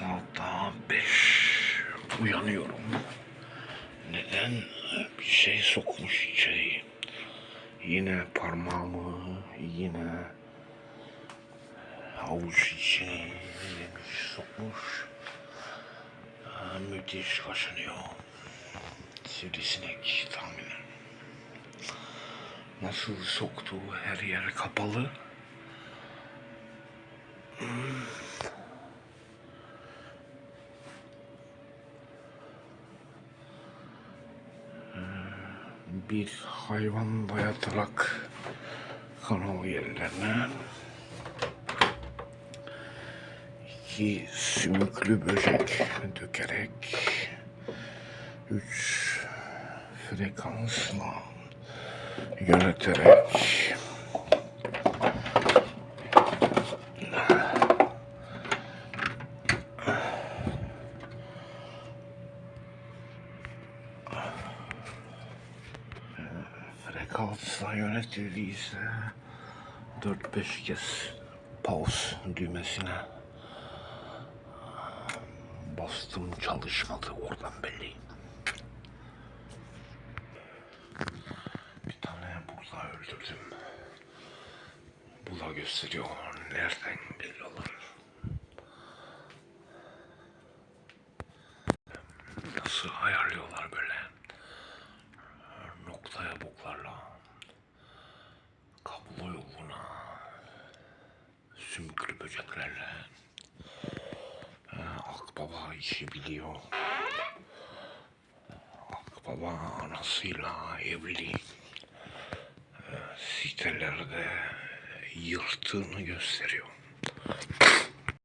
Saat daha beş. Uyanıyorum. Neden? Bir şey sokmuş içeri. Yine parmağımı, yine avuç içine yemiş sokmuş. Ha, müthiş kaşınıyor. Sivrisinek tahminen. Nasıl soktu her yer kapalı. Bir hayvan dayatarak kanal yerlerine iki sümüklü böcek dökerek üç frekansla yöneterek frekansla yönetildiyse 4-5 kez pause düğmesine bastım çalışmadı oradan belli. Bir tane burada öldürdüm. Bu da gösteriyor. Nereden belli olur. Nasıl ayarlıyorlar böyle? Sümüklü böceklerle Ha, akbaba işi biliyor. Akbaba anasıyla evli. Ha, sitelerde yırttığını gösteriyor